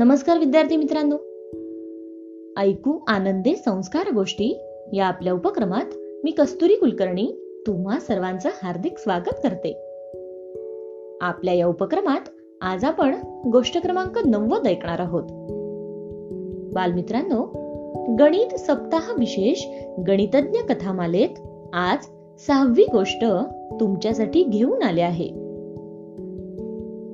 नमस्कार विद्यार्थी मित्रांनो. ऐकू आनंदे संस्कार गोष्टी या आपल्या उपक्रमात मी कस्तुरी कुलकर्णी तुम्हा सर्वांचं हार्दिक स्वागत करते. आपल्या या उपक्रमात आज आपण गोष्ट क्रमांक नव्वद ऐकणार आहोत. बालमित्रांनो गणित सप्ताह विशेष गणितज्ञ कथामालेत आज सहावी गोष्ट तुमच्यासाठी घेऊन आले आहे.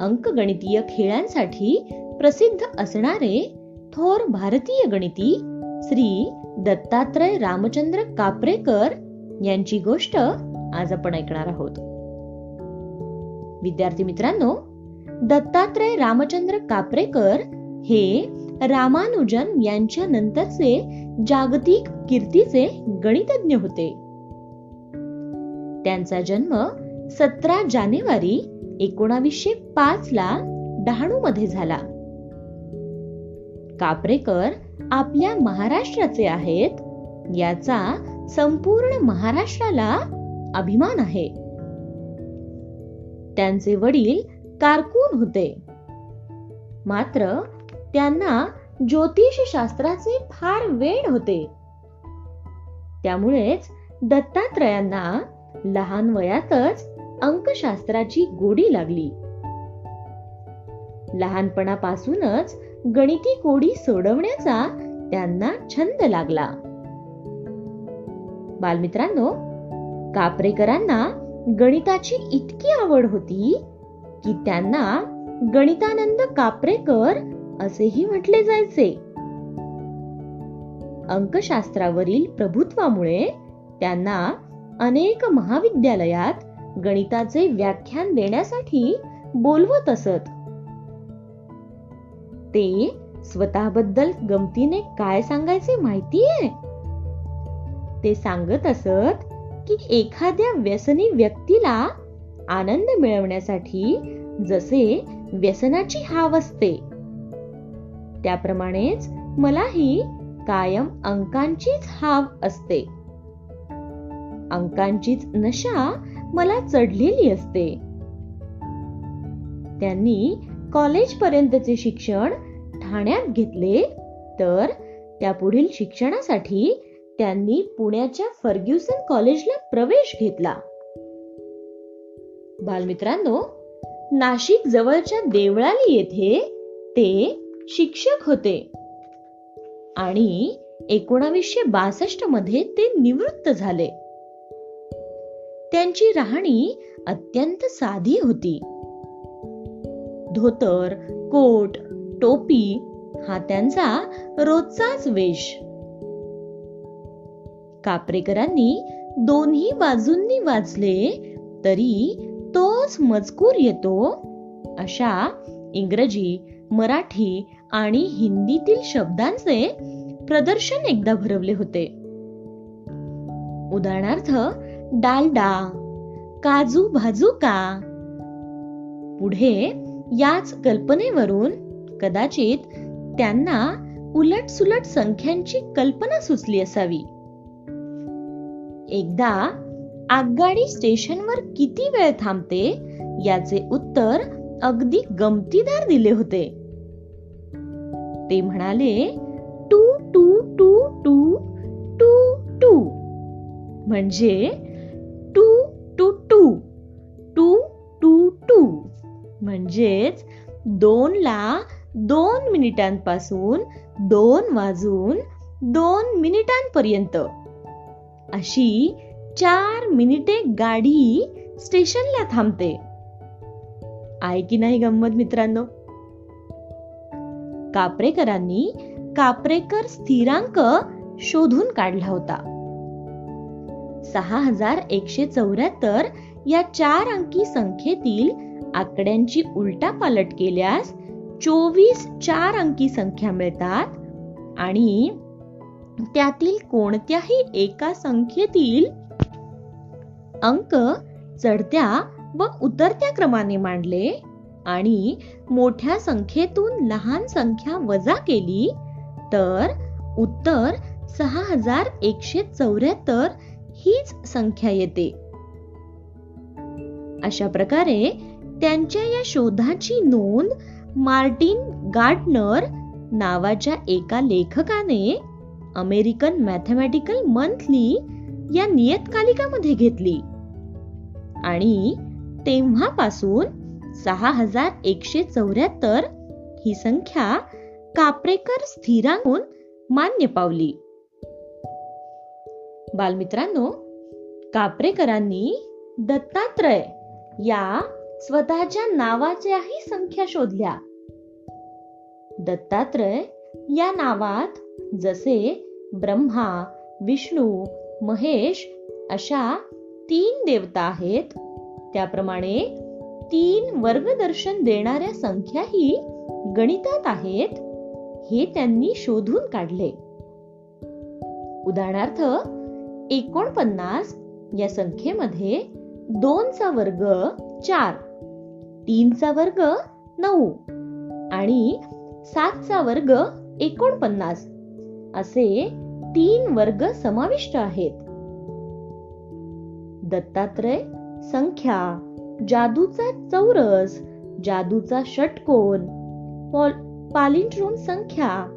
अंकगणितीय खेळांसाठी प्रसिद्ध असणारे थोर भारतीय गणिती श्री दत्तात्रय रामचंद्र कापरेकर यांची गोष्ट आज आपण ऐकणार आहोत. विद्यार्थी मित्रांनो दत्तात्रय रामचंद्र कापरेकर हे रामानुजन यांच्या नंतरचे जागतिक कीर्तीचे गणितज्ञ होते. त्यांचा जन्म सतरा जानेवारी एकोणावीसशे पाच ला डहाणू मध्ये झाला. कापरेकर आपल्या महाराष्ट्राचे आहेत याचा संपूर्ण महाराष्ट्राला अभिमान आहे. त्यांचे वडील कारकून होते. मात्र त्यांना ज्योतिष शास्त्राचे फार वेळ होते. त्यामुळेच दत्तात्रयांना लहान वयातच अंकशास्त्राची गोडी लागली. लहानपणापासूनच गणिती कोडी सोडवण्याचा त्यांना छंद लागला. बालमित्रांनो कापरेकरांना गणिताची इतकी आवड होती की त्यांना गणितानंद कापरेकर असेही म्हटले जायचे. अंकशास्त्रावरील प्रभुत्वामुळे त्यांना अनेक महाविद्यालयात गणिताचे व्याख्यान देण्यासाठी बोलवत असत. ते स्वतःबद्दल गमतीने काय सांगायचे माहितीये? ते सांगत असत की एखाद्या व्यसनी व्यक्तीला आनंद मिळवण्यासाठी जसे व्यसनाची हाव असते. त्याप्रमाणेच मलाही कायम अंकांचीच हाव असते. अंकांचीच नशा मला चढलेली असते. त्यांनी कॉलेजपर्यंतचे शिक्षण ठाण्यात घेतले तर त्या पुढील शिक्षणासाठी त्यांनी पुण्याच्या फर्ग्युसन कॉलेजला प्रवेश घेतला. बालमित्रांनो नाशिक जवळच्या देवळाली येथे ते शिक्षक होते आणि एकोणावीसशे बासष्टमध्ये ते निवृत्त झाले. त्यांची राहणी अत्यंत साधी होती. धोतर कोट टोपी हा त्यांचा रोजचाच वेश. कापरेकरांनी दोन्ही बाजूंनी वाचले तरी तोच मजकूर येतो. अशा इंग्रजी मराठी आणि हिंदीतील शब्दांचे प्रदर्शन एकदा भरवले होते. उदाहरणार्थ डालडा काजू भाजू का पुढे याच कल्पनेवरून कदाचित त्यांना उलट सुलट संख्यांची कल्पना सुचली असावी. एकदा आगगाडी स्टेशनवर किती वेळ थांबते याचे उत्तर अगदी गमतीदार दिले होते. ते म्हणाले two two two two two two. म्हणजे म्हणजेच दोन ला दोन मिनिटांपासून दोन वाजून दोन मिनिटांपर्यंत. अशी चार मिनिटे गाडी स्टेशनला थांबते. आहे की नाही गंमत मित्रांनो? कापरेकरांनी कापरेकर स्थिरांक शोधून काढला होता. सहा हजार एकशे चौऱ्याहत्तर या चार अंकी संख्येतील आकड्यांची उलटापालट केल्यास चोवीस चार अंकी संख्या मिळतात. आणि त्यातील कोणत्याही एका संख्येतील अंक चढत्या व उतरत्या क्रमाने मांडले. आणि मोठ्या संख्येतून लहान संख्या वजा केली तर उत्तर सहा हजार एकशे चौऱ्याहत्तर हीच संख्या येते. अशा प्रकारे त्यांच्या या शोधाची नोंद मार्टिन गार्डनर नावाच्या एका लेखकाने अमेरिकन मॅथमॅटिकल मंथली या नियतकालिकामध्ये घेतली. आणि तेव्हापासून सहा हजार एकशे चौऱ्याहत्तर ही संख्या काप्रेकर स्थिरांकून मान्य पावली. बालमित्रांनो काप्रेकरांनी दत्तात्रय या स्वतःच्या नावाच्याही संख्या शोधल्या. दत्तात्रय या नावात जसे ब्रह्मा विष्णू महेश अशा तीन देवता आहेत. त्याप्रमाणे तीन वर्गदर्शन देणाऱ्या संख्याही गणितात आहेत. हे त्यांनी शोधून काढले. उदाहरणार्थ एकोणपन्नास या संख्येमध्ये दोनचा वर्ग चार. तीनचा वर्ग नऊ आणि सातचा वर्ग एकोणपन्नास. असे तीन वर्ग समाविष्ट आहेत. दत्तात्रय संख्या जादूचा चौरस जादूचा षटकोन पालिंड्रोम संख्या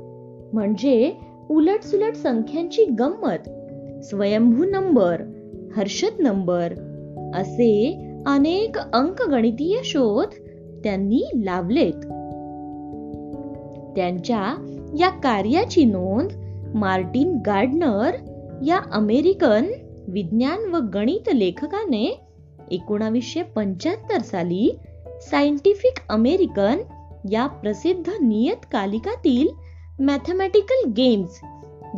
म्हणजे उलट संख्यांची गंमत स्वयंभू नंबर हर्षद नंबर असे अनेक अंकगणितीय शोध त्यांनी लावलेत. त्यांच्या या कार्याची नोंद मार्टिन गार्डनर या अमेरिकन विज्ञान व गणित लेखकाने एकोणावीसशे पंच्याहत्तर साली सायंटिफिक अमेरिकन या प्रसिद्ध नियतकालिकातील मॅथमॅटिकल गेम्स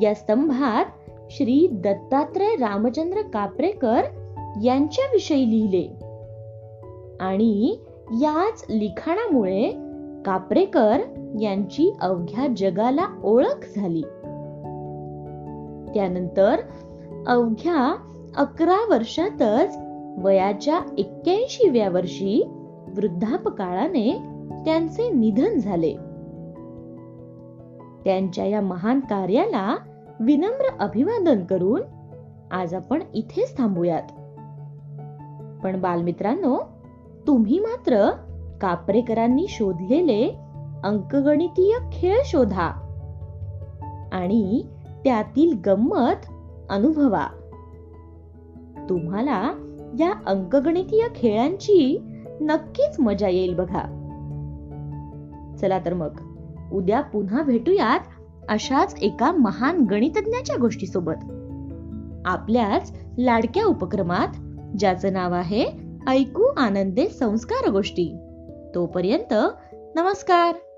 या स्तंभात श्री दत्तात्रय रामचंद्र कापरेकर यांच्याविषयी लिहिले. आणि याच लिखाणामुळे कापरेकर यांची अवघ्या जगाला ओळख झाली. त्यानंतर अवघ्या अकरा वर्षातच वयाच्या एक्क्याऐंशीव्या वर्षी वृद्धापकाळाने त्यांचे निधन झाले. त्यांच्या या महान कार्याला विनम्र अभिवादन करून आज आपण इथेच थांबूयात. पण बालमित्रांनो तुम्ही मात्र कापरेकरांनी शोधलेले अंकगणितीय खेळ शोधा आणि त्यातील गंमत अनुभवा. तुम्हाला या अंकगणितीय खेळांची नक्कीच मजा येईल बघा. चला तर मग उद्या पुन्हा भेटूयात अशाच एका महान गणितज्ञाच्या गोष्टीसोबत. आपल्याच लाडक्या उपक्रमात ज्याचं नाव आहे ऐकू आनंदे संस्कार गोष्टी. तोपर्यंत नमस्कार.